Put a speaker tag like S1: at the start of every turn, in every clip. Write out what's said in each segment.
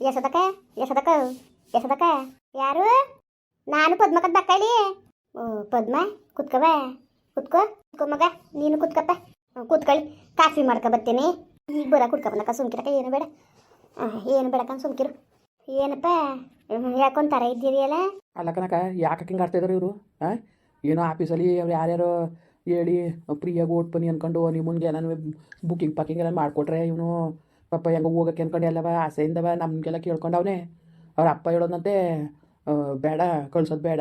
S1: ಎಸದಕ್ಕ ಎಸದಕ ಎಸದಕ ಯಾರು? ನಾನು ಪದ್ಮಕದ ಬಕ್ಕಳಿ ಪದ್ಮ ಕುತ್ಕವ ಕುತ್ಕೋ ಕುತ್ಕೋ ಮಗ, ನೀನು ಕುತ್ಕಪ್ಪ. ಕೂತ್ಕೊಳ್ಳಿ. ಕಾಫಿ ಮಾಡ್ಕೊ ಬರ್ತೀನಿ ಈಗ ಬರ ಕುಡ್ಕೊಬನಕ ಸುಮ್ಕಿರಕ, ಏನು ಬೇಡ. ಏನು ಬೇಡಕ್ಕ, ಸುಮ್ಕಿರು. ಏನಪ್ಪ? ಯಾಕೊಂತಾರ ಇದ್ದೀರಿ ಇದ್ದೀರಿಯಲ್ಲ?
S2: ಅಲ್ಲ ಕನಕ ಯಾಕೆ ಹಿಂಗೆ ಆಡ್ತಾ ಇದಾರೆ ಇವರು? ಹಾಂ ಏನೋ ಆಫೀಸಲ್ಲಿ ಅವ್ರು ಯಾರ್ಯಾರೋ ಹೇಳಿ, ಪ್ರಿಯಾಗಿ ಓಟ್ ಬನ್ನಿ ಅಂದ್ಕೊಂಡು ಮುಂದೆ ನಾನು ಬುಕ್ಕಿಂಗ್ ಪಾಕಿಂಗ್ ಎಲ್ಲ ಮಾಡಿಕೊಟ್ರೆ ಇವನು ಪಾಪ ಹೆಂಗೆ ಹೋಗಕ್ಕೆ ಅನ್ಕೊಂಡು ಎಲ್ಲವ ಆಸೆಯಿಂದವ ನಮಗೆಲ್ಲ ಕೇಳ್ಕೊಂಡವನೆ ಅವ್ರ ಅಪ್ಪ ಹೇಳೋದಂತೆ ಬೇಡ ಕಳ್ಸೋದು ಬೇಡ.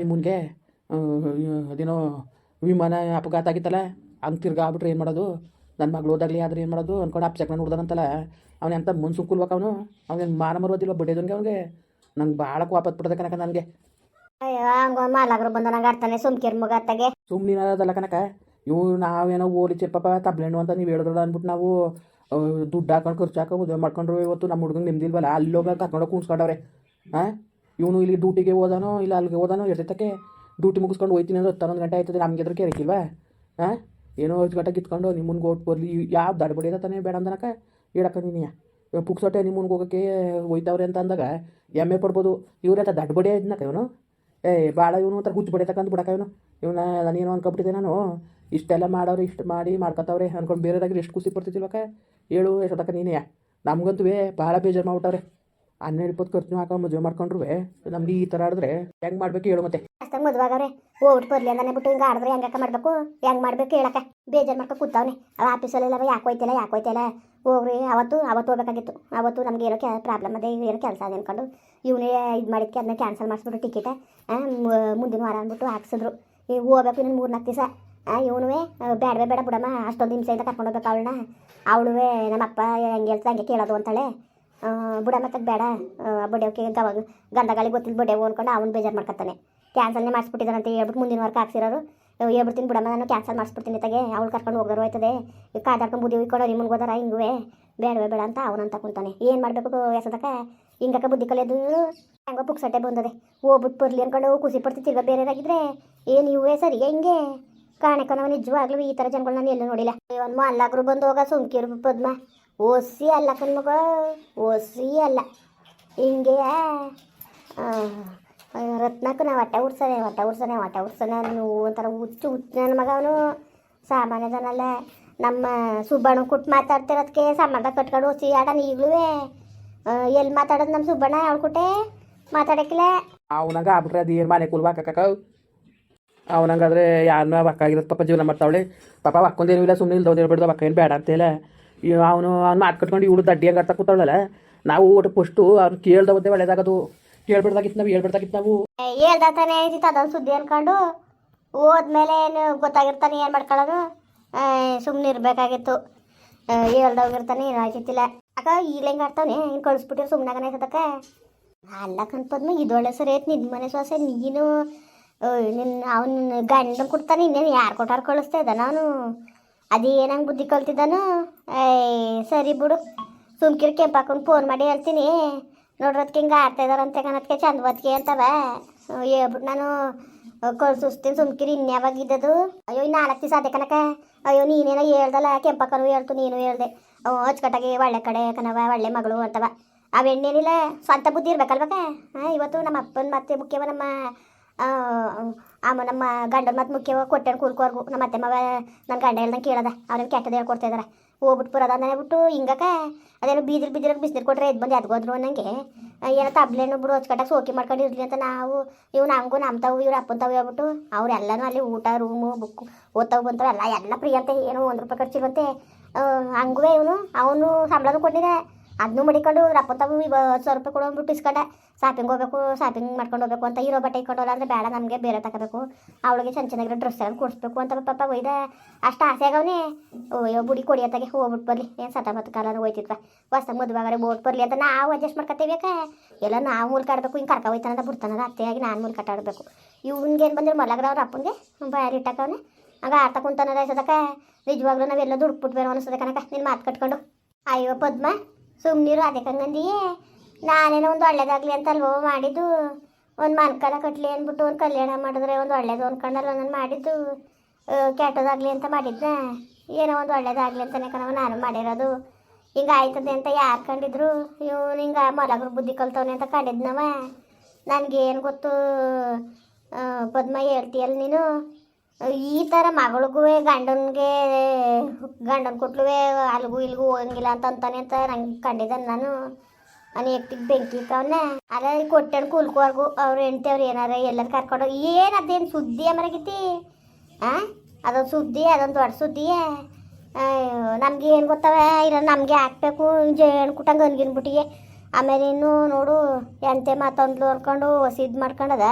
S2: ನಿಮ್ಮನ್ಗೆ ಅದೇನೋ ವಿಮಾನ ಅಪಘಾತ ಆಗಿತ್ತಲ್ಲ ಹಂಗೆ ತಿರ್ಗಾ ಆಗ್ಬಿಟ್ರೆ ಏನು ಮಾಡೋದು? ನನ್ನ ಮಗಳು ಹೋದಾಗಲಿ ಆದ್ರೆ ಏನು ಮಾಡೋದು? ಅಂದ್ಕೊಂಡು ಅಪ್ಪ ಚಕ್ನ ನೋಡ್ದಾನಂತಲ್ಲ ಅವನ ಎಂತ ಮುನ್ಸುಕ್ಕುಲ್ವಕ ಅವನು? ಅವ್ನಿಗೆ ಮಾನ ಮರೋದಿಲ್ಲ ಬಡ್ಡಿದನ್ಗೆ ಅವನಿಗೆ? ನಂಗೆ ಭಾಳ ಕೋಪತ್ ಬಿಡ್ದೆ ಕನಕ ನನಗೆ.
S1: ಅಯ್ಯೋ ಹಂಗ ಮಾಲಾಗರು ಬಂದ ನಂಗೆ ಆಡ್ತಾನೆ ಸುಮ್ಕಿರ್ ಮಗ ಅತ್ತಗೆ.
S2: ಸುಮ್ಮನೆ ಅದಲ್ಲ ಕನಕ ಇವು ನಾವೇನೋ ಓಲಿ ಚಿಪ್ಪಪ್ಪ ತಬ್ಲೆಣ್ಣು ಅಂತ ನೀವು ಹೇಳಿದ್ರಲ್ಲ ಅಂದ್ಬಿಟ್ಟು ನಾವು ದುಡ್ಡು ಹಾಕೊಂಡು ಖರ್ಚು ಹಾಕೋ ಮದುವೆ ಮಾಡ್ಕೊಂಡ್ರು ಇವತ್ತು ನಮ್ಮ ಹುಡುಗಂಗೆ ನಿಮ್ದಿಲ್ವಲ್ಲ ಅಲ್ಲೋಗ ಕರ್ಕೊಂಡೋಗಿ ಕೂಡ್ಸ್ಕೊಂಡವ್ರೆ ಹಾಂ ಇವನು ಇಲ್ಲಿ ಡ್ಯೂಟಿಗೆ ಹೋದಾನೋ, ಇಲ್ಲ ಅಲ್ಲಿಗೆ ಹೋದಾನೋ ಎಷ್ಟಕ್ಕೆ ಡ್ಯೂಟಿ ಮುಗಿಸ್ಕೊಂಡು ಹೋಯ್ತೀನಿ ಅಂದ್ರೆ ಹತ್ತೊಂದು ಗಂಟೆ ಆಯ್ತದೆ, ನಮ್ಗೆ ಎದ್ರ ಕೇರಕ್ಕಿಲ್ವಾ ಹಾಂ ಏನೋ ಐದು ಗಂಟೆ ಕಿತ್ಕೊಂಡು ನಿಮ್ಮನ್ಗೆ ಓಟ್ ಬರಲಿ ಯಾವ ದಡ್ಬಡಿ ತಾನೇ ಬೇಡ ಅಂದನಕ? ಹೇಳಕ್ಕ ನೀನು ಪುಕ್ಸೊಟ್ಟೆ ನಿಮ್ಮನ್ಗೆ ಹೋಗೋಕ್ಕೆ ಹೋಯ್ತವ್ರೆ ಅಂತ ಅಂದಾಗ ಎಮ್ಮೆ ಪಡ್ಬೋದು. ಇವ್ರೆ ಅಂತ ದಡ್ಬಡಿ ಆಯ್ತು ಇವನು? ಏ ಭಾಳ ಇವನು ಒಂಥರ ಹುಚ್ಚು ಬಡಿ ತಕ್ಕಂತ ಬಿಡಕ ಇವನು. ಇವನ ನಾನೇನು ಅನ್ಕೊಬಿಟ್ಟಿದ್ದೆ ನಾನು. ಇಷ್ಟೆಲ್ಲ ಮಾಡೋರು ಇಷ್ಟು ಮಾಡಿ ಮಾಡ್ಕೊತಾವ್ರೆ. ಅನ್ಕೊಂಡು ಬೇರೆದಾಗಿ ಎಷ್ಟು ಖುಷಿ ಪಡ್ತಿದ್ದಿಲ್ವಕ ಹೇಳು ಎಷ್ಟೊತ್ತಕ ನೀನೇ? ನಮಗಂತೂ ಭಾಳ ಬೇಜಾರು ಮಾಡ್ಬಿಟ್ಟವ್ರೆ. ಹನ್ನೆರಡು ಇಪ್ಪತ್ತು ಖರ್ಚು ಹಾಕೊಂಡು ಮದುವೆ ಮಾಡ್ಕೊಂಡ್ರು ನಮ್ಗೆ ಈ ತರ ಆಡಿದ್ರೆ ಹೆಂಗೆ ಮಾಡ್ಬೇಕು ಹೇಳು ಮತ್ತೆ.
S1: ಅಷ್ಟಾಗ ಮದುವಾಗವ್ರೆ ಹೋಗ್ಬಿಟ್ಟು ಬರ್ಲಿ ಅಂದಾನೆ ಬಿಟ್ಟು ಹಿಂಗೆ ಆಡಿದ್ರೆ ಹೆಂಗಕ್ಕ ಮಾಡ್ಬೇಕು? ಹೆಂಗ್ ಮಾಡ್ಬೇಕು ಹೇಳಕ್ಕ? ಬೇಜಾರ್ ಮಾಡ್ಕೊ ಕೂತಾವ್ನೆ. ಅವ ಆಫೀಸಲ್ಲೆಲ್ಲ ಯಾಕೆ ಹೋಯ್ತಿಲ್ಲ ಯಾಕೆ ಹೋಯ್ತಿಲ್ಲ? ಹೋಗ್ರಿ, ಅವತ್ತು ಅವತ್ತು ಹೋಗ್ಬೇಕಾಗಿತ್ತು. ಅವತ್ತು ನಮ್ಗೆ ಏನೋ ಕ್ಯಾ ಪ್ರಾಬ್ಲಮ್ ಅದೇ, ಏನೋ ಕೆಲಸ ಅದೇ ಅನ್ಕೊಂಡು ಇವನೇ ಇದು ಮಾಡಿದ್ಕೆ ಅದನ್ನ ಕ್ಯಾನ್ಸಲ್ ಮಾಡಿಸ್ಬಿಟ್ಟು ಟಿಕೆಟ್ ಮುಂದಿನ ವಾರ ಅಂದ್ಬಿಟ್ಟು ಹಾಕ್ಸಿದ್ರು. ಈಗ ಹೋಗ್ಬೇಕು ಇನ್ನೊಂದು ಮೂರು ನಾಲ್ಕು ದಿವಸ ಇವನುವೆ ಬೇಡವೇ ಬೇಡ ಬಿಡಮ್ಮ. ಅಷ್ಟೊಂದು ಹಿಂಸೆಯಿಂದ ಕರ್ಕೊಂಡು ಹೋಗ್ಬೇಕು ಅವಳನ್ನ. ಅವಳುವೆ, ನಮ್ಮಪ್ಪ ಹೆಂಗೆ ಹೇಳ್ತಾ, ಹಂಗೆ ಕೇಳೋದು ಅಂತಾಳೆ. ಆ, ಮತ್ತೆ ಬೇಡ. ಬಡಿಯೋಕೆ ಗಂಧ ಗಂಧಗಾಳಿ ಗೊತ್ತಿಲ್ಲ ಬಡಿಯವು ಅನ್ಕೊಂಡು ಅವ್ನು ಬೇಜಾರು ಮಾಡ್ಕೊತಾನೆ ಕ್ಯಾನ್ಸಲ್ನೇ ಅಂತ ಹೇಳ್ಬಿಟ್ಟು ಮುಂದಿನ ವಾರಕ್ಕೆ ಹಾಕ್ಸಿರೋರು. ಹೇಳ್ಬಿಡ್ತೀನಿ ಬಿಡಮ್ಮ ನಾನು ಕ್ಯಾನ್ಸಲ್ ಮಾಡಿಸ್ಬಿಡ್ತೀನಿ ತಗೆ. ಅವ್ಳು ಕರ್ಕೊಂಡು ಹೋಗೋರು ಹೋಯ್ತದೆ. ಈಗ ಕಾದಾಡ್ಕೊಂಡು ಬುದ್ಧಿ ಇಕ್ಕೊಂಡು ನಿಮ್ಗೆ ಹೋದಾರ ಹಿಂಗುವೆ? ಬೇಡವೇ ಬೇಡ ಅಂತ ಅವನಂತ ಕುಂತಾನೆ. ಏನು ಮಾಡಬೇಕು ಎಸದಕ್ಕ ಹಿಂಗಕ್ಕ ಬುದ್ಧಿ ಕಲಿಯೋದು ಹೆಂಗೋ ಪುಕ್ಸಟ್ಟೆ ಬಂದದೆ. ಹೋಗ್ಬಿಟ್ಟು ಬರ್ಲಿ ಅನ್ಕೊಂಡು ಖುಷಿ ತಿರ್ಗ ಬೇರೆದಾಗಿದ್ರೆ ಏನು ಇವೇ ಸರಿ ಹಿಂಗೆ? ನಾವು ನಿಜವಾಗ್ಲೂ ಈ ಥರ ಜನಗಳು ನಾನು ಎಲ್ಲೂ ನೋಡಿಲ್ಲ. ಒಂದು ಮಲ್ಲಾಗ್ರು ಬಂದು ಹೋಗ ಸುಮ್ಕಿರು ಪದ್ಮ. ಓಸಿ ಅಲ್ಲ ಕಣ್ಮಗ ಓಸಿ ಅಲ್ಲ. ಹಿಂಗೆ ರತ್ನಕ್ಕೆ ನಾವು ಹೊಟ್ಟೆ ಉಡ್ಸನೆ ಹೊಟ್ಟೆ ಉಡ್ಸನೆ ಹೊಟ್ಟೆ ಉಡ್ಸನೆ ನೀವು ಒಂಥರ ಹುಚ್ಚು ಹುಚ್ಚು ನನ್ನ ಮಗ ಅವನು. ಸಾಮಾನ್ಯದನಲ್ಲ ನಮ್ಮ ಸುಬ್ಬಣ್ಣ ಕುಟ್ಟು ಮಾತಾಡ್ತಿರೋದಕ್ಕೆ ಸಂಬಂಧ ಕಟ್ಕೊಂಡು ಓಸಿ ಆಡೋಣ ಈಗಲೂ. ಎಲ್ಲಿ ಮಾತಾಡೋದು ನಮ್ಮ ಸುಬ್ಬಣ್ಣ ಅವಳು ಕೊಟ್ಟೆ ಮಾತಾಡಕ್ಕಿಲ್ಲ?
S2: ಅವನಾಗ ಆಗ್ಬಿಟ್ರೆ ಅದು ಏನು ಮನೆ ಕುಲ್ವಾಕಕ್ಕ ಅವನಂಗಾದ್ರೆ ಯಾರನ್ನ ಬಕ್ಕಾಗಿರೋದು ಪಾಪ ಜೀವನ ಮಾಡ್ತಾವಳೆ. ಪಾಪ ಅಕ್ಕೊಂದೇನು ಇಲ್ಲ ಸುಮ್ಮನೆ ಇಲ್ದವ್ದು ಹೇಳ್ಬಿಡ್ದು ಅಕ್ಕ ಏನು ಬೇಡ ಅಂತೇಳ ಅವನು ಅವ್ನ ಮಾತು ಕಟ್ಕೊಂಡು ಇವಳು ದಡ್ಡಿಯಾಗಿ ಹಂಗೆ ಆಡ್ತಾ ಕೂತಾಳಲ್ಲ, ನಾವು ಒಟ್ಟು ಫಸ್ಟು ಕೇಳ್ದ ಕೇಳ್ದವದ್ದೇ ಒಳ್ಳೇದಾಗದು. ಕೇಳ್ಬಿಡ್ದಾಗಿತ್ತು ನಾವು, ಹೇಳ್ಬಿಡ್ದಾಗಿತ್ತು ನಾವು.
S1: ಹೇಳ್ದಾತಾನೆ ತಾನೇ ಐತಿತ್ತು ಅದೊಂದು ಸುದ್ದಿ ಅನ್ಕೊಂಡು, ಹೋದ್ಮೇಲೆ ಏನು ಗೊತ್ತಾಗಿರ್ತಾನೆ, ಏನು ಮಾಡ್ಕೊಳ್ಳೋದು ಸುಮ್ಮನೆ ಇರಬೇಕಾಗಿತ್ತು. ಹೇಳ್ದೋಗಿರ್ತಾನೆ ಏನು ಆಗಿತ್ತಿಲ್ಲ ಅಕ್ಕ ಈಗ ಹೆಂಗೆ ಆಡ್ತಾನೆ ಏನು ಕಳಿಸ್ಬಿಟ್ಟಿರು ಸುಮ್ಮನಾಗನೇ ಅದಕ್ಕೆ ಅಲ್ಲ ಕಣ್ಪದ್ಮ ಇದೊಳ್ಳೆ ಸರಿ ಐತೆ ನಿನ್ನ ಮನೆ ಸೊಸೆ, ನೀನು ನಿನ್ನ ಅವನ ಗಂಡ ಕೊಡ್ತಾನೆ, ಇನ್ನೇನು ಯಾರು ಕೊಟ್ಟಾರು ಕಳಿಸ್ತಾ ಇದ್ದ ನಾನು ಅದೇನಂಗೆ ಬುದ್ಧಿ ಕಲ್ತಿದ್ದಾನು. ಸರಿ ಬಿಡು. ಸುಮ್ಕಿರ್ ಕೆಂಪಾಕೊಂಡು ಫೋನ್ ಮಾಡಿ ಹೇಳ್ತೀನಿ. ನೋಡ್ರದ್ಕೆ ಹಿಂಗೆ ಆಡ್ತಾ ಇದಾರಂತೆ ಚಂದ ಚಂದವತ್ಗೆ ಅಂತವ. ಹೇಳ್ಬಿಟ್ಟು ನಾನು ಕಳ್ಸಿಸ್ತೀನಿ ಸುಮ್ಕಿರಿ ಇನ್ಯಾವಾಗಿದ್ದದು ಅಯ್ಯೋ, ಇನ್ನು ನಾಲ್ಕು ಸಾಧ್ಯ ಅದೇ ಕನಕ ಅಯ್ಯೋ, ನೀನೇನೋ ಹೇಳ್ದಲ್ಲ. ಕೆಂಪಕ್ಕನು ಹೇಳ್ತು, ನೀನು ಹೇಳ್ದೆ. ಅಚ್ಚುಕಟ್ಟಾಗಿ ಒಳ್ಳೆ ಕಡೆ ಕಣವ, ಒಳ್ಳೆ ಮಗಳು ಅಂತವ. ಅವೆಣ್ಣೇನಿಲ್ಲ ಸ್ವಂತ ಬುದ್ಧಿ ಇರ್ಬೇಕಲ್ವಾಗ ಹಾಂ, ಇವತ್ತು ನಮ್ಮ ಅಪ್ಪನ ಮತ್ತೆ ಮುಖ್ಯವ ನಮ್ಮ ಆ, ಅಮ್ಮ ನಮ್ಮ ಗಂಡನ ಮತ್ತೆ ಮುಖ್ಯವಾಗಿ ಕೊಟ್ಟೆನ ಕೂಲ್ಕೋರ್ಗು ನಮ್ಮ ಅತ್ತೆ ಮಾವ ನನ್ನ ಗಂಡ ಹೇಳ್ದಂಗೆ ಕೇಳದ. ಅವ್ರೇನು ಕೆಟ್ಟದ್ದು ಹೇಳ್ಕೊಡ್ತಾ ಇದಾರೆ. ಹೋಗ್ಬಿಟ್ಟು ಬರೋದ ಬಿಟ್ಟು ಹಿಂಗಕ್ಕೆ ಅದೇನೋ ಬೀದಿರ್ ಬೀದಿರ ಬಿಸಿನೀರು ಕೊಟ್ಟರೆ ಎದ್ದು ಬಂದು ಎದ್ಗೋದ್ರು ಅನ್ನಂಗೆ. ಏನೋ ತಬ್ಲೇನು ಬಿಡು ಹೊಚ್ಕಟ್ಟಾಗ ಸೋಕಿ ಮಾಡ್ಕೊಂಡು ಇರಲಿ ಅಂತ ನಾವು ಇವು ನಮಗೂ ನಮ್ಮ ತಾವು ಇವ್ರು ಅಪ್ಪನ ತಾವು ಹೇಳ್ಬಿಟ್ಟು ಅವರೆಲ್ಲನೂ ಅಲ್ಲಿ ಊಟ ರೂಮು ಬುಕ್ ಓದ್ತಾವು ಬಂತಾವ ಎಲ್ಲ. ಎಲ್ಲ ಫ್ರೀ ಅಂತ. ಏನೋ ಒಂದು ರೂಪಾಯಿ ಖರ್ಚಿರುವಂತೆ ಹಂಗೂ ಇವನು. ಅವನು ಸಂಬಳನೂ ಕೊಟ್ಟಿದೆ. ಅದನ್ನೂ ಮಡಿಕೊಂಡು ರಪ್ಪ ತಾವು ಇವ ಸಾವಿರ ರೂಪಾಯಿ ಕೊಡೋಗ್ಬಿಟ್ಟು ಇಸ್ಕೊಂಡೆ. ಶಾಪಿಂಗ್ ಹೋಗ್ಬೇಕು ಶಾಪಿಂಗ್ ಮಾಡ್ಕೊಂಡು ಹೋಗ್ಬೇಕು ಅಂತ ಇರೋ ಬಟ್ಟೆ ಇಟ್ಕೊಂಡೋಲ್ಲ ಅಂದರೆ ಬೇಡ, ನಮಗೆ ಬೇರೆ ತಗೋಬೇಕು ಅವಳಿಗೆ ಚೆನ್ನ ಚೆನ್ನಾಗಿರೋ ಡ್ರೆಸ್ ಎಲ್ಲ ಕೊಡಿಸ್ಬೇಕು ಅಂತ ಪಾಪ ಒಯ್ದ. ಅಷ್ಟು ಆಸೆ ಆಗವನೇ. ಅಯ್ಯೋ, ಬುಡಿ ಕೊಡಿ ಕೊಡಿಯತ್ತಾಗೆ ಹೋಗ್ಬಿಟ್ಟು ಬರಲಿ. ಏನು ಸತ ಮತ್ತು ಕಾಲನ ಹೋಯ್ತಿದ್ವ. ಹೊಸ ಮದುವೆಗಾರೆ ಬೋಟ್ ಬರಲಿ ಅಂತ ನಾವು ಅಡ್ಜಸ್ಟ್ ಮಾಡ್ಕೊತೀವಿ ಯಾಕೆ? ಎಲ್ಲ ನಾವು ಮೂಲ್ಕ ಆಡಬೇಕು ಹಿಂಗೆ ಕರ್ಕ ಹೋಯ್ತಾನಂತ ಬಿಡ್ತಾನದ ಅತ್ತೆಯಾಗಿ ನಾನು ಮೂಲ್ಕ ಕಟ್ಟಾಡಬೇಕು. ಇವ್ನಿಗೆ ಏನು ಬಂದಿರೋ ಮಲಗ್ರ ಅವ್ರ ಅಪ್ಪನಿಗೆ ಬಾರಿ ಇಟ್ಟಾಕವನೆ. ಆಗ ಆಟ ಕುಂತಾನದ ಸದಕ್ಕೆ ನಿಜವಾಗ್ಲೂ ನಾವೆಲ್ಲ ದುಡ್ಡು ಬಿಟ್ಬೇಕು ಅನಿಸ್ತದೆ ಕನಕ ನಿನ್ನ ಮಾತು ಕಟ್ಕೊಂಡು. ಅಯ್ಯೋ, ಪದ್ಮ. ಸುಮ್ಮನಿರು ಅದಕ್ಕೆ ಹಂಗಂದಿಯೇ ನಾನೇನೋ ಒಂದು ಒಳ್ಳೇದಾಗಲಿ ಅಂತ ಅಲ್ವೋ ಮಾಡಿದ್ದು. ಒಂದು ಮನ್ಕಲ ಕಟ್ಲಿ ಅಂದ್ಬಿಟ್ಟು ಒಂದು ಕಲ್ಯಾಣ ಮಾಡಿದ್ರೆ ಒಂದು ಒಳ್ಳೇದು ಅಂದ್ಕೊಂಡಲ್ಲ ನಾನು ಮಾಡಿದ್ದು. ಕೆಟ್ಟದಾಗಲಿ ಅಂತ ಮಾಡಿದ್ದೆ ಏನೋ ಒಂದು ಒಳ್ಳೇದಾಗಲಿ ಅಂತಲೇ ಕಣವ ನಾನು ಮಾಡಿರೋದು. ಹಿಂಗೆ ಆಯ್ತದೆ ಅಂತ ಯಾರು ಕಂಡಿದ್ರು? ಇವು ಹಿಂಗೆ ಮಲಗರು ಬುದ್ಧಿ ಕಲ್ತವನೆ ಅಂತ ಕಂಡಿದ್ನವ. ನನಗೇನು ಗೊತ್ತು? ಪದ್ಮ ಹೇಳ್ತೀಯಲ್ಲ ನೀನು? ಈ ಥರ ಮಗಳಿಗೂ ಗಂಡನಿಗೆ, ಗಂಡನ ಕೊಟ್ಲುವೆ ಅಲ್ಲಿಗೂ ಇಲ್ಲಿಗೂ ಹೋಗಂಗಿಲ್ಲ ಅಂತ ಅಂತಾನೆ ಅಂತ ನಂಗೆ ಕಂಡಿದ್ದೆ ನಾನು. ನಾನು ಎತ್ತಿಗೆ ಬೆಂಕಿ ಇಕ್ಕವನ್ನ ಅಲ್ಲ ಕೊಟ್ಟೆನ ಕೂಲ್ಕೋರ್ಗು ಅವ್ರು ಹೆಂಡ್ತಿ ಅವ್ರು ಏನಾರ ಎಲ್ಲರೂ ಕರ್ಕೊಂಡು ಏನು ಅದೇನು ಸುದ್ದಿ ಮರಗಿತಿ ಹಾಂ ಅದೊಂದು ಸುದ್ದಿ, ಅದೊಂದು ದೊಡ್ಡ ಸುದ್ದಿಯೇ ನಮ್ಗೆ ಏನು ಗೊತ್ತವೆ? ಇಲ್ಲ, ನಮಗೆ ಹಾಕ್ಬೇಕು ಜೇಣ್ ಕುಟ್ಟಂಗೆ ಅನ್ಗಿನ್ಬಿಟ್ಟಿಗೆ ಆಮೇಲೆ ಇನ್ನು ನೋಡು, ಎಂತೆ ಮಾತೊಂದ್ಲು ಅನ್ಕೊಂಡು ಹೊಸಿದ್ ಮಾಡ್ಕೊಂಡದ.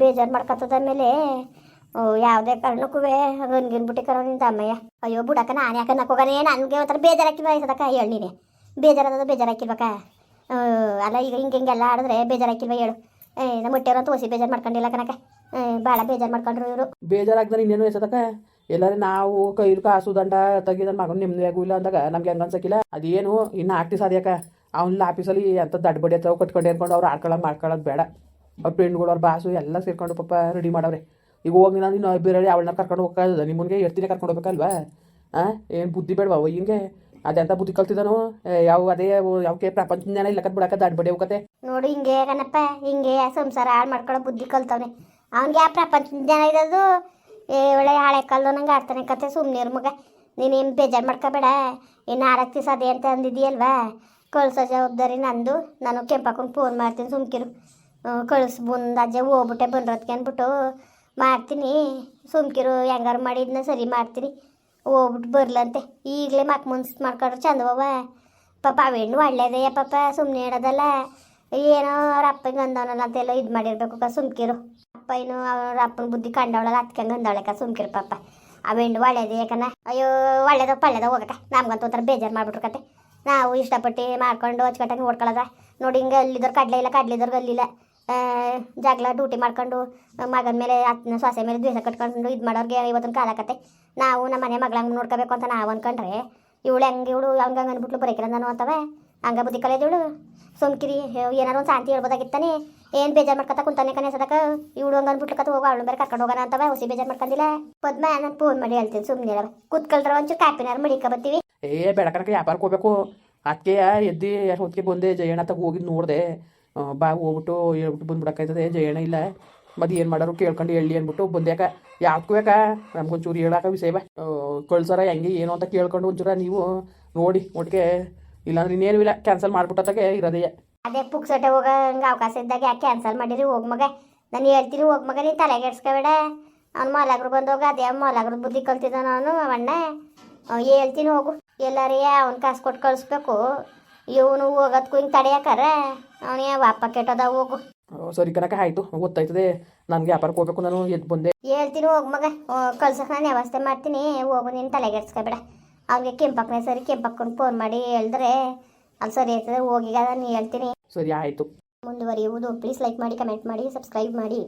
S1: ಬೇಜಾರು ಮಾಡ್ಕೊತದ ಆಮೇಲೆ. ಯಾವುದೇ ಕಾರಣಕ್ಕೂ ಅನ್ಗಿನ್ಬಿಟ್ಟಿ ಕರೋ ನಿಂದ ಅಮ್ಮಯ್ಯ? ಅಯ್ಯೋ ಬುಡಕ ನಾನು ಯಾಕೆ ನಕ್ಕೋಗನೇ? ನನಗೆ ಒಂಥರ ಬೇಜಾರಾಕಿ ಬಯಸದಕ್ಕ ಹೇಳಿ ನೀನೆ. ಬೇಜಾರದ ಬೇಜಾರಾಕಿಲ್ವಕ್ಕ ಆ, ಅಲ್ಲ ಈಗ ಹಿಂಗೆ ಹಿಂಗೆಲ್ಲ ಆಡಿದ್ರೆ ಬೇಜಾರಾಕಿಲ್ವ ಹೇಳು. ಏ ನಮ್ಮ ಹೊಟ್ಟೆವ್ರಂತೂ ಹೊಸಿ ಬೇಜಾರು ಮಾಡ್ಕೊಂಡಿಲ್ಲ ಕನಕ ಭಾಳ ಬೇಜಾರು ಮಾಡ್ಕೊಂಡ್ರು ಇವರು.
S2: ಬೇಜಾರಾಗ್ದಾರೆ ಇನ್ನೇನು ಎಸದಕ್ಕ ಎಲ್ಲಾರೆ ನಾವು ಕೈಲಿ ಕಾಸು ದಂಡ ತೆಗಿದ ಮಗನ ನೆಮ್ಮದಿ ಆಗು ಇಲ್ಲ ಅಂದಾಗ ನಮ್ಗೆ ಹಂಗೆ ಅನ್ಸಕ್ಕಿಲ್ಲ ಅದೇನು ಇನ್ನು ಆಕ್ಟಿ ಸಾಧ್ಯಾಕ ಅವ್ನ ಆಫೀಸಲ್ಲಿ ಎಂಥ ದಡ್ಡ ಬಡಿ ಹತ್ತವ ಕಟ್ಕೊಂಡು ಏನ್ಕೊಂಡು ಅವ್ರು ಆಡ್ಕೊಳ್ಳೋದು ಮಾಡ್ಕೊಳ್ಳೋದು ಬೇಡ. ಅವ್ರ ಫ್ರೆಂಡ್ಗಳು ಅವ್ರ ಬಾಸು ಎಲ್ಲ ಸೇರ್ಕೊಂಡು ಪಾಪ ರೆಡಿ ಮಾಡವ್ರೆ. ಈಗ ಹೋಗಿ ನಾನು ಇನ್ನು ಬೇರೆ ಅವಳನ್ನ ಕರ್ಕೊಂಡು ಹೋಗೋದು ನಿಮ್ಮನ್ಗೆ ಎಡ್ತಿನೇ ಕರ್ಕೊಂಡು ಹೋಗ್ಬೇಕಲ್ವಾ? ಹಾಂ ಏನು ಬುದ್ಧಿ ಬೇಡವಾ ಹಿಂಗೆ? ಅದೆಂತ ಬುದ್ಧಿ ಕಲ್ತಿದ್ದಾನು? ಯಾವ ಅದೇ ಯಾವಕ್ಕೆ ಪ್ರಪಂಚ ಜ್ಞಾನ ಇಲ್ಲ ಕತ್ ಬಿಡಕ್ಕೆ ದಡ್ಡ ಬಡಿ ಹೋಗತ್ತೆ
S1: ನೋಡಿ ಹಿಂಗೆ ಕಣಪ್ಪ, ಹಿಂಗೆ ಸಂಸಾರ ಹಾಳು ಮಾಡ್ಕೊಳ್ಳೋ ಬುದ್ಧಿ ಕಲ್ತವ್ನೆ. ಅವ್ನಿಗೆ ಆ ಪ್ರಪಂಚ ಇರೋದು? ಏ, ಒಳ್ಳೆ ಹಳೆ ಕಾಲದ ನಂಗೆ ಆಡ್ತಾನೆ ಕತೆ ಸುಮ್ಮನೆ ಮಗ. ನೀನೇನು ಬೇಜಾರು ಮಾಡ್ಕೋಬೇಡ. ಇನ್ನು ಆರಕ್ಕೆ ಅದೇ ಅಂತ ಅಂದಿದೆಯಲ್ವಾ? ಕಳ್ಸೋ ಜವಾಬ್ದಾರಿ ನಂದು. ನಾನು ಕೆಂಪಾಕೊಂಡು ಫೋನ್ ಮಾಡ್ತೀನಿ ಸುಮ್ಕಿರು. ಕಳಿಸ್, ಬಂದು ಅಜ್ಜ ಹೋಗ್ಬಿಟ್ಟೆ ಬಂದ್ರತ್ಗೆ ಅಂದ್ಬಿಟ್ಟು. ಮಾಡ್ತೀನಿ. ಸುಮ್ಕಿರು ಹೆಂಗಾರು ಮಾಡಿದ್ನ ಸರಿ ಮಾಡ್ತೀನಿ. ಹೋಗ್ಬಿಟ್ಟು ಬರ್ಲಂತೆ. ಈಗಲೇ ಮಕ್ ಮುನ್ಸ್ ಮಾಡ್ಕೊಂಡ್ರೆ ಚಂದವ ಪಾಪ ಅವೆಣ್ಣು ಒಳ್ಳೇದೇ ಪಾಪ ಸುಮ್ಮನೆ ಹೇಳೋದಲ್ಲ. ಏನೋ ಅವ್ರ ಅಪ್ಪಂಗೆ ಅಂದವನಲ್ಲ ಅಂತೆಲ್ಲ ಇದು ಮಾಡಿರ್ಬೇಕು ಸುಮ್ಕಿರು. ಅಪ್ಪ ಏನು ಅವ್ರ ಅಪ್ಪನ ಬುದ್ಧಿ ಕಂಡವಳಲ್ಲ ಹತ್ಕಂಗೆ ಅಂದವಳಕ ಸುಮ್ಕಿರು ಪಾಪ. ಅವೆಣ್ಣು ಒಳ್ಳೇದೇ ಯಾಕನ ಅಯ್ಯೋ, ಒಳ್ಳೇದೋ ಪಳ್ಳೇದೋ ಹೋಗಕ್ಕ. ನಮ್ಗಂತೂ ಒಂಥರ ಬೇಜಾರು ಮಾಡ್ಬಿಟ್ರಕತೆ ನಾವು ಇಷ್ಟಪಟ್ಟು ಮಾಡ್ಕೊಂಡು ಹಚ್ಕಟ್ಟಂಗೆ ಓಡ್ಕೊಳ್ಳೋದ ನೋಡಿ ಹಿಂಗೆ ಅಲ್ಲಿದ್ದವ್ರು ಕಡಲೆ ಇಲ್ಲ ಕಡ್ಲಿದ್ದವ್ರಿಗೆ ಅಲ್ಲಿಲ್ಲ ಜಗಳ ಡ್ಯೂಟಿ ಮಾಡ್ಕೊಂಡು ಮಗನ ಮೇಲೆ, ಅತ್ನ, ಸೊಸೆ ಮೇಲೆ ದ್ವೇಷ ಕಟ್ಕೊಂಡು ಇದು ಮಾಡೋರಿಗೆ ಇವತ್ತಿನ ಕಾಲ ಕತೆ ನಾವು ನಮ್ಮ ಮನೆ ಮಗಳಂಗೆ ನೋಡ್ಕೋಬೇಕು ಅಂತ ನಾವು ಅಂದ್ಕೊಂಡ್ರೆ ಇವಳು ಹೆಂಗೆ ಇವಳು ಹಂಗೆ ಹಂಗೆ ಅಂದ್ಬಿಟ್ಲು ಬರೀಕಿಲ್ಲ ನಾನು ಅಂತವೆ. ಹಂಗೆ ಬುದ್ಧಿ ಕಲಿಯೋದಿವಳು ಸುಮ್ಕಿರಿ ಏನಾರು ಒಂದು ಶಾಂತಿ ಹೇಳ್ಬೋದಾಗಿತ್ತಾನೆ. ಏನು ಬೇಜಾರು ಮಾಡ್ಕೊತ ಕುಂತಾನೆ ಕಣೆ ಸದಕ. ಇವಳು ಹಂಗೆ ಅಂದ್ಬಿಟ್ಲು ಕತ್ತ ಹೋಗೋ ಅವಳು ಬೇರೆ ಕರ್ಕೊಂಡು ಹೋಗೋಣ ಅಂತವೆ, ಹುಸಿ ಬೇಜಾರು ಮಾಡ್ಕೊಂಡಿಲ್ಲ. ಪದ್ಮ, ನಾನು ಫೋನ್ ಮಾಡಿ ಹೇಳ್ತೀನಿ ಸುಮ್ಮನೆ ಕೂತ್ಕೊಳ್ರ ಒಂಚೂರು ಕಾಪಿನಾರು ಮಡಿಕ ಬರ್ತೀವಿ.
S2: ಏ, ಬೇಡ ಕಣಕ್ಕೆ, ವ್ಯಾಪಾರಕ್ಕೆ ಹೋಗ್ಬೇಕು. ಅದಕ್ಕೆ ಎದ್ದು ಹೊತ್ತಿಗೆ ಬಂದೆ, ಜಯಣ್ಣ ತಗ ಹೋಗಿ ನೋಡಿದೆ. ಬಾ ಹೋಗ್ಬಿಟ್ಟು ಹೇಳ್ಬಿಟ್ಟು ಬಂದ್ಬಿಡಕ್ಕಾಯ್ತದೆ ಜಯಣ ಇಲ್ಲ. ಮತ್ತೆ ಏನು ಮಾಡೋರು ಕೇಳ್ಕೊಂಡು ಹೇಳಿ ಅಂದ್ಬಿಟ್ಟು ಬಂದ್ಯಾಕ ಯಾವ್ದಕ್ಕೂ ಯಾಕ ನಮ್ಗೊಂಚೂರು ಹೇಳಾಕ ಬಾ. ಕಳ್ಸರ ಹೆಂಗೆ ಏನು ಅಂತ ಕೇಳ್ಕೊಂಡು ಒಂಚೂರ ನೀವು ನೋಡಿ ಒಟ್ಟಿಗೆ. ಇಲ್ಲಾಂದ್ರೆ ಇನ್ನೇನು ಇಲ್ಲ ಕ್ಯಾನ್ಸಲ್ ಮಾಡ್ಬಿಟ್ಟತ್ತಾಗೆ ಇರೋದೇ.
S1: ಅದೇ ಪುಕ್ಸಟೆ ಹೋಗಂಗೆ ಅವಕಾಶ ಇದ್ದಾಗ ಯಾಕೆ ಕ್ಯಾನ್ಸಲ್ ಮಾಡಿರಿ? ಹೋಗಿ ಮಗ. ನಾನು ಹೇಳ್ತೀನಿ, ಹೋಗಿ ಮಗ, ನೀನು ತಲೆಗೆ ಎಡ್ಸ್ಕೊಬೇಡ ಅವ್ನು ಮೊಲಗರು ಬಂದೋಗ, ಅದೇ ಮೊಲಗರು ಬುದ್ಧಿ ಕಲ್ತಿದ್ದಾನ ಅವನು ಅವಣ್ಣ. ಹೇಳ್ತೀನಿ, ಹೋಗು. ಎಲ್ಲರಿಗೆ ಅವ್ನು ಕಾಸು ಕೊಟ್ಟು ಕಳಿಸ್ಬೇಕು. ಇವನು ಹೋಗೋದಕ್ಕೂ ಹಿಂಗೆ ತಡೆಯಾಕಾರ? ಅವನೇ ವಾಪ ಕೆಟ್ಟದ ಹೋಗು.
S2: ಸರಿ ಕನಕ ಆಯ್ತು. ಗೊತ್ತಾಯ್ತದೆ. ನನ್ಗೆ ವ್ಯಾಪಾರಕ್ಕೆ ಹೋಗ್ಬೇಕು ನಾನು ಎದ್ದು ಬಂದೆ.
S1: ಹೇಳ್ತೀನಿ ಹೋಗ್ ಮಗ. ಕಳ್ಸಕ್ಕೆ ನಾನು ವ್ಯವಸ್ಥೆ ಮಾಡ್ತೀನಿ. ಹೋಗು ನೀನು ತಲೆಗೆ ಎಡ್ಸ್ಕೊಬೇಡ ಅವ್ನಿಗೆ ಕೆಂಪಕ್ಕನೆ ಸರಿ ಕೆಂಪಕ್ಕನ ಫೋನ್ ಮಾಡಿ ಹೇಳಿದ್ರೆ ಅದು ಸರಿ ಆಯ್ತದೆ ಹೋಗಿಗ ನಾನು ಹೇಳ್ತೀನಿ.
S2: ಸರಿ ಆಯಿತು.
S1: ಮುಂದುವರಿಯುವುದು. ಪ್ಲೀಸ್ ಲೈಕ್ ಮಾಡಿ ಕಮೆಂಟ್ ಮಾಡಿ ಸಬ್ಸ್ಕ್ರೈಬ್ ಮಾಡಿ.